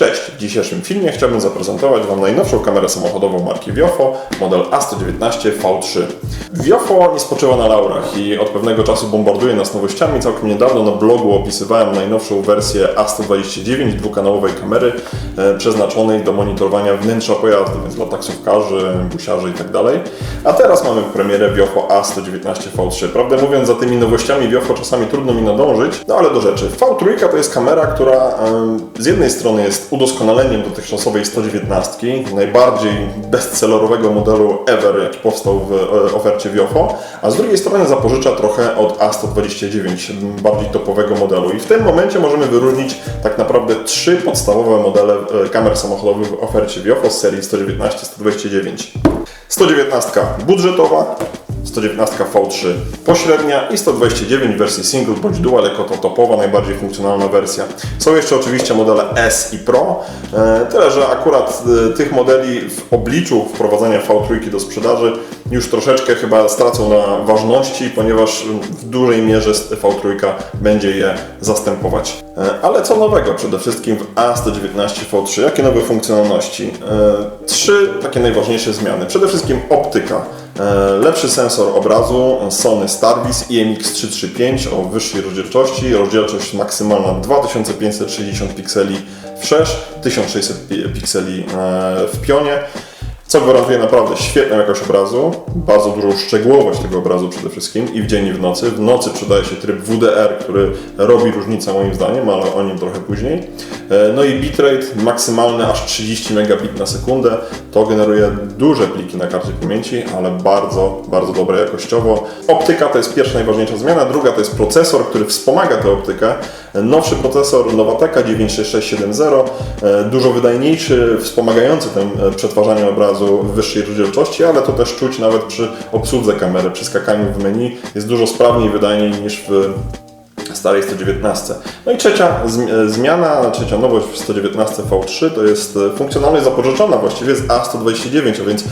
Cześć! W dzisiejszym filmie chciałbym zaprezentować Wam najnowszą kamerę samochodową marki Viofo, model A119 V3. Viofo nie spoczywa na laurach i od pewnego czasu bombarduje nas nowościami. Całkiem niedawno na blogu opisywałem najnowszą wersję A129 dwukanałowej kamery e, przeznaczonej do monitorowania wnętrza pojazdu, więc dla taksówkarzy, busiarzy itd. A teraz mamy premierę Viofo A119 V3. Prawdę mówiąc, za tymi nowościami Viofo czasami trudno mi nadążyć, no ale do rzeczy. V3 to jest kamera, która z jednej strony jest udoskonaleniem dotychczasowej 119, najbardziej bestsellerowego modelu ever, jaki powstał w e, ofercie Viofo, a z drugiej strony zapożycza trochę od A129, bardziej topowego modelu. I w tym momencie możemy wyróżnić tak naprawdę trzy podstawowe modele e, kamer samochodowych w ofercie Viofo z serii 119-129. 119 budżetowa, 119 V3 pośrednia i 129 w wersji single bądź dual jako to topowa, najbardziej funkcjonalna wersja. Są jeszcze oczywiście modele S i Pro, e, tyle że akurat e, tych modeli w obliczu wprowadzania V3 do sprzedaży już troszeczkę chyba stracą na ważności, ponieważ w dużej mierze V3 będzie je zastępować. E, Ale co nowego przede wszystkim w A119 V3? Jakie nowe funkcjonalności? Trzy takie najważniejsze zmiany. Przede wszystkim optyka. E, Lepszy sensor obrazu Sony Starvis IMX335 o wyższej rozdzielczości, rozdzielczość maksymalna 2560 pikseli wszerz, 1600 pi- pikseli e, w pionie, co gwarantuje naprawdę świetną jakość obrazu, bardzo dużą szczegółowość tego obrazu przede wszystkim i w dzień i w nocy. W nocy przydaje się tryb WDR, który robi różnicę moim zdaniem, ale o nim trochę później. E, No i bitrate maksymalny aż 30 megabit na sekundę. To generuje duże pliki na karcie pamięci, ale bardzo, bardzo dobre jakościowo. Optyka to jest pierwsza najważniejsza zmiana, druga to jest procesor, który wspomaga tę optykę. Nowszy procesor Novateka 96670, e, dużo wydajniejszy, wspomagający ten e, przetwarzanie obrazu w wyższej rozdzielczości, ale to też czuć nawet przy obsłudze kamery, przy skakaniu w menu. Jest dużo sprawniej wydajniej niż w starej 119. No i trzecia e, zmiana, trzecia nowość w 119 V3 to jest e, funkcjonalność zapożyczona właściwie z A129, a więc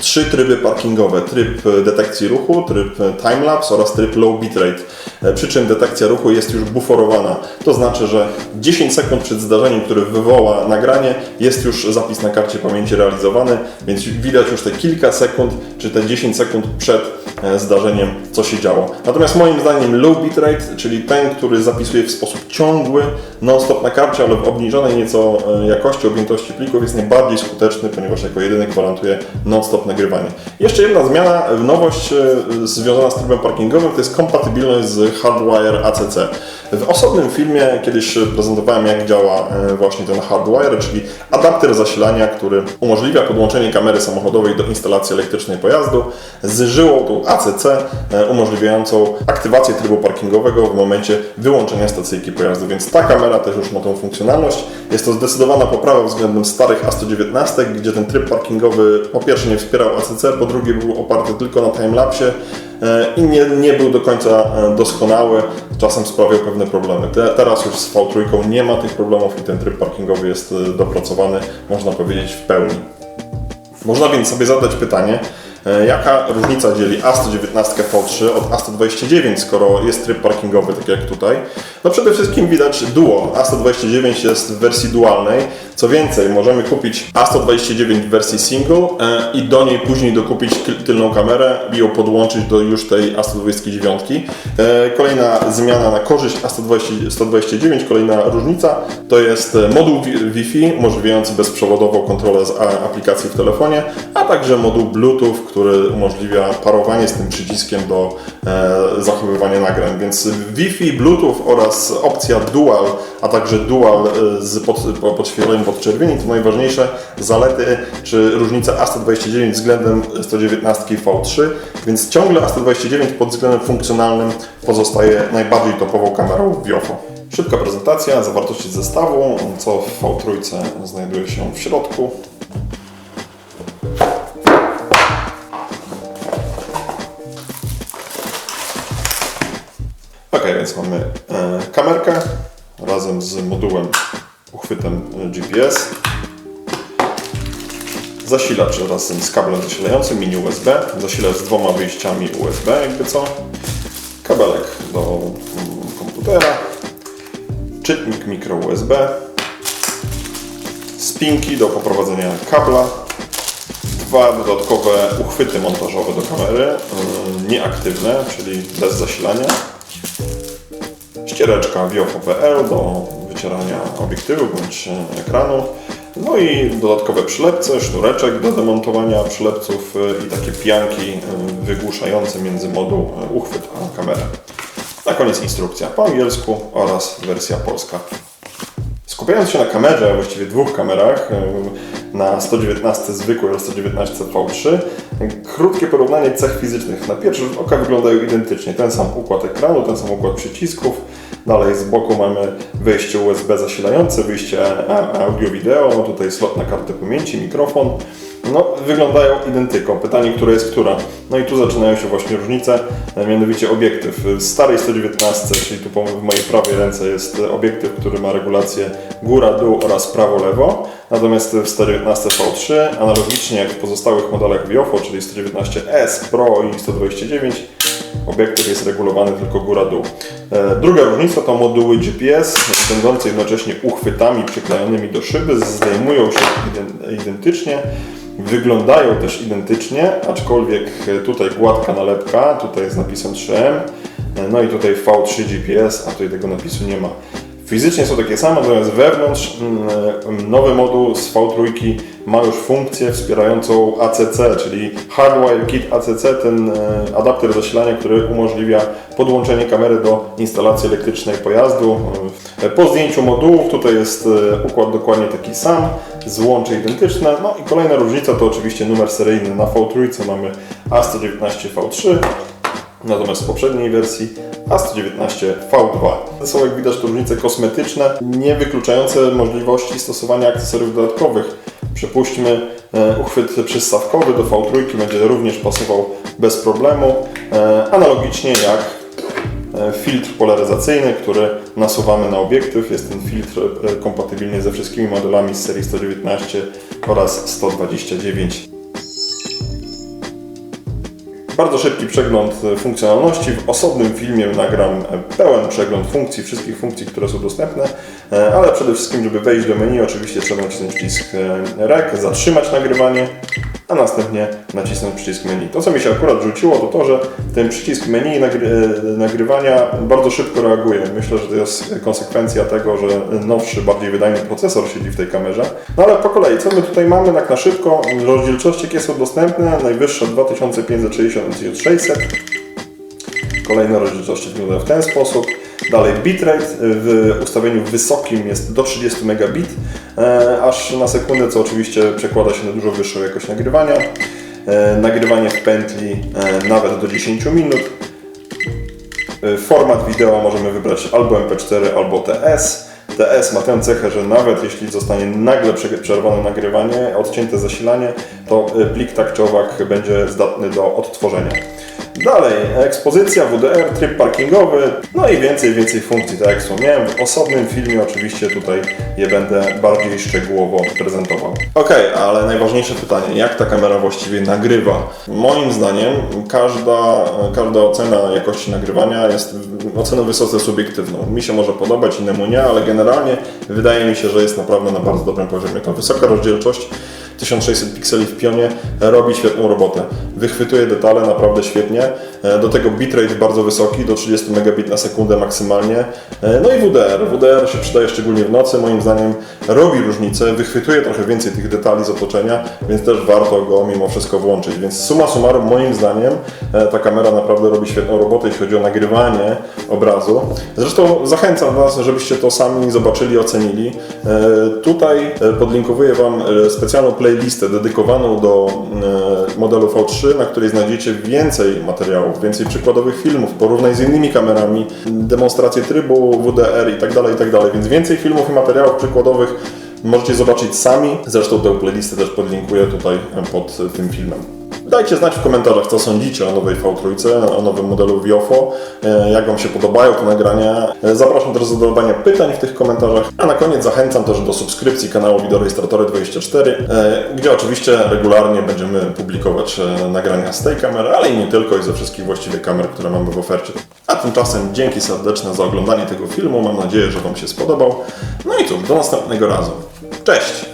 trzy tryby parkingowe. Tryb e, detekcji ruchu, tryb e, timelapse oraz tryb low bitrate. E, Przy czym detekcja ruchu jest już buforowana. To znaczy, że 10 sekund przed zdarzeniem, które wywoła nagranie, jest już zapis na karcie pamięci realizowany, więc widać już te kilka sekund, czy te 10 sekund przed zdarzeniem, co się działo. Natomiast moim zdaniem low bitrate, czyli ten, który zapisuje w sposób ciągły, non-stop na karcie, ale w obniżonej nieco e, jakości, objętości plików jest najbardziej skuteczny, ponieważ jako jedyny gwarantuje non-stop nagrywanie. Jeszcze jedna zmiana, nowość e, związana z trybem parkingowym, to jest kompatybilność z Hardwire ACC. W osobnym filmie kiedyś prezentowałem, jak działa e, właśnie ten Hardwire, czyli adapter zasilania, który umożliwia podłączenie kamery samochodowej do instalacji elektrycznej pojazdu z żyłą ACC e, umożliwiającą aktywację trybu parkingowego w momencie wyłączenia stacyjki pojazdu, więc ta kamera też już ma tą funkcjonalność. Jest to zdecydowana poprawa względem starych A119, gdzie ten tryb parkingowy po pierwsze nie wspierał ACC, po drugie był oparty tylko na timelapsie i nie, nie był do końca e, doskonały, czasem sprawiał pewne problemy. Te, teraz już z V3 nie ma tych problemów i ten tryb parkingowy jest e, dopracowany, można powiedzieć, w pełni. Można więc sobie zadać pytanie, e, jaka różnica dzieli A119 V3 od A129, skoro jest tryb parkingowy, tak jak tutaj. No przede wszystkim widać duo. A129 jest w wersji dualnej. Co więcej, możemy kupić A129 w wersji single e, i do niej później dokupić tylną kamerę i ją podłączyć do już tej A129. E, Kolejna zmiana na korzyść A129, kolejna różnica to jest e, moduł Wi- Wi-Fi umożliwiający bezprzewodową kontrolę z aplikacji w telefonie, a także moduł Bluetooth, który umożliwia parowanie z tym przyciskiem do e, zachowywania nagrań. Więc Wi-Fi, Bluetooth oraz opcja Dual, a także Dual e, z pod, po- podświetleniem podczerwieni to najważniejsze zalety czy różnice A129 względem 119 V3, więc ciągle A129 pod względem funkcjonalnym pozostaje najbardziej topową kamerą w. Szybka prezentacja zawartości zestawu, co w V3 znajduje się w środku. Więc mamy e, kamerkę razem z modułem, uchwytem e, GPS, zasilacz razem z kablem zasilającym mini USB, zasilacz z dwoma wyjściami USB, jakby co, kabelek do mm, komputera, czytnik mikro USB, spinki do poprowadzenia kabla, dwa dodatkowe uchwyty montażowe do kamery, yy, nieaktywne, czyli bez zasilania, ściereczka Viofo.pl do wycierania obiektywu bądź e, ekranu, no i dodatkowe przylepce, sznureczek do demontowania przylepców e, i takie pianki e, wygłuszające między moduł uchwyt a kamerę. Na koniec instrukcja po angielsku oraz wersja polska. Skupiając się na kamerze, właściwie dwóch kamerach, na 119 zwykłej oraz 119 V3, krótkie porównanie cech fizycznych. Na pierwszy rzut oka wyglądają identycznie. Ten sam układ ekranu, ten sam układ przycisków. Dalej z boku mamy wejście USB zasilające, wyjście audio-wideo, no tutaj slot na kartę pamięci, mikrofon. No, wyglądają identyko. Pytanie, która jest która? No i tu zaczynają się właśnie różnice, e, mianowicie obiektyw. W starej 119, czyli tu w mojej prawej ręce jest obiektyw, który ma regulację góra-dół oraz prawo-lewo. Natomiast w 119 V3, analogicznie jak w pozostałych modelach Viofo, czyli 119S Pro i 129, obiektyw jest regulowany tylko góra-dół. E, Druga różnica to moduły GPS, będące jednocześnie uchwytami przyklejonymi do szyby, zdejmują się ident- identycznie. Wyglądają też identycznie, aczkolwiek e, tutaj gładka nalepka, tutaj z napisem 3M, e, no i tutaj V3 GPS, a tutaj tego napisu nie ma. Fizycznie są takie same, natomiast wewnątrz mm, nowy moduł z V3 ma już funkcję wspierającą ACC, czyli Hardwire Kit ACC, ten e, adapter zasilania, który umożliwia podłączenie kamery do instalacji elektrycznej pojazdu. E, Po zdjęciu modułów tutaj jest e, układ dokładnie taki sam, złącze identyczne. No i kolejna różnica to oczywiście numer seryjny. Na V3 mamy A119 V3, Natomiast w poprzedniej wersji A119 V2. To są jak widać różnice kosmetyczne, nie wykluczające możliwości stosowania akcesoriów dodatkowych. Przypuśćmy e, uchwyt przystawkowy do V3 będzie również pasował bez problemu, e, analogicznie jak e, filtr polaryzacyjny, który nasuwamy na obiektyw. Jest ten filtr kompatybilny ze wszystkimi modelami z serii 119 oraz 129. Bardzo szybki przegląd e, funkcjonalności. W osobnym filmie nagram e, pełen przegląd funkcji, wszystkich funkcji, które są dostępne, e, ale przede wszystkim, żeby wejść do menu, oczywiście trzeba nacisnąć przycisk REC, zatrzymać nagrywanie, a następnie nacisnąć przycisk menu. To, co mi się akurat rzuciło, to to, że ten przycisk menu nagry nagrywania bardzo szybko reaguje. Myślę, że to jest konsekwencja tego, że nowszy, bardziej wydajny procesor siedzi w tej kamerze. No ale po kolei, co my tutaj mamy tak na szybko? Rozdzielczości, jakie są dostępne, najwyższa 2560 x 600 Kolejne rozdzielczości wyglądają w ten sposób. Dalej bitrate w ustawieniu wysokim jest do 30 megabit, e, aż na sekundę, co oczywiście przekłada się na dużo wyższą jakość nagrywania. E, nagrywanie w pętli e, nawet do 10 minut. Format wideo możemy wybrać albo MP4, albo TS. TS ma tę cechę, że nawet jeśli zostanie nagle prze- przerwane nagrywanie, odcięte zasilanie, to plik tak czy owak będzie zdatny do odtworzenia. Dalej, ekspozycja, WDR, tryb parkingowy, no i więcej, więcej funkcji, tak jak wspomniałem. W osobnym filmie oczywiście tutaj je będę bardziej szczegółowo prezentował. Ok, ale najważniejsze pytanie, jak ta kamera właściwie nagrywa? Moim zdaniem każda, każda ocena jakości nagrywania jest oceną wysoce subiektywną. Mi się może podobać, innemu nie, ale generalnie wydaje mi się, że jest naprawdę na bardzo dobrym poziomie. Ta wysoka rozdzielczość 1600 pikseli w pionie robi świetną robotę. Wychwytuje detale naprawdę świetnie. E, Do tego bitrate bardzo wysoki, do 30 megabit na sekundę maksymalnie. E, No i WDR. WDR się przydaje szczególnie w nocy. Moim zdaniem robi różnicę, wychwytuje trochę więcej tych detali z otoczenia, więc też warto go mimo wszystko włączyć. Więc summa summarum, moim zdaniem e, ta kamera naprawdę robi świetną robotę, jeśli chodzi o nagrywanie obrazu. Zresztą zachęcam Was, żebyście to sami zobaczyli, ocenili. Tutaj podlinkowuję Wam specjalną playlistę dedykowaną do modelu V3, na której znajdziecie więcej materiałów, więcej przykładowych filmów, porównań z innymi kamerami, demonstracje trybu, WDR i tak dalej, i tak. Więc więcej filmów i materiałów przykładowych możecie zobaczyć sami. Zresztą tę playlistę też podlinkuję tutaj pod tym filmem. Dajcie znać w komentarzach, co sądzicie o nowej V3, o nowym modelu Viofo, e, jak Wam się podobają te nagrania. E, Zapraszam do zadawania pytań w tych komentarzach, a na koniec zachęcam też do subskrypcji kanału Wideorejestratory24, e, gdzie oczywiście regularnie będziemy publikować nagrania z tej kamery, ale i nie tylko, i ze wszystkich właściwie kamer, które mamy w ofercie. A tymczasem dzięki serdeczne za oglądanie tego filmu, mam nadzieję, że Wam się spodobał. No i cóż, do następnego razu. Cześć!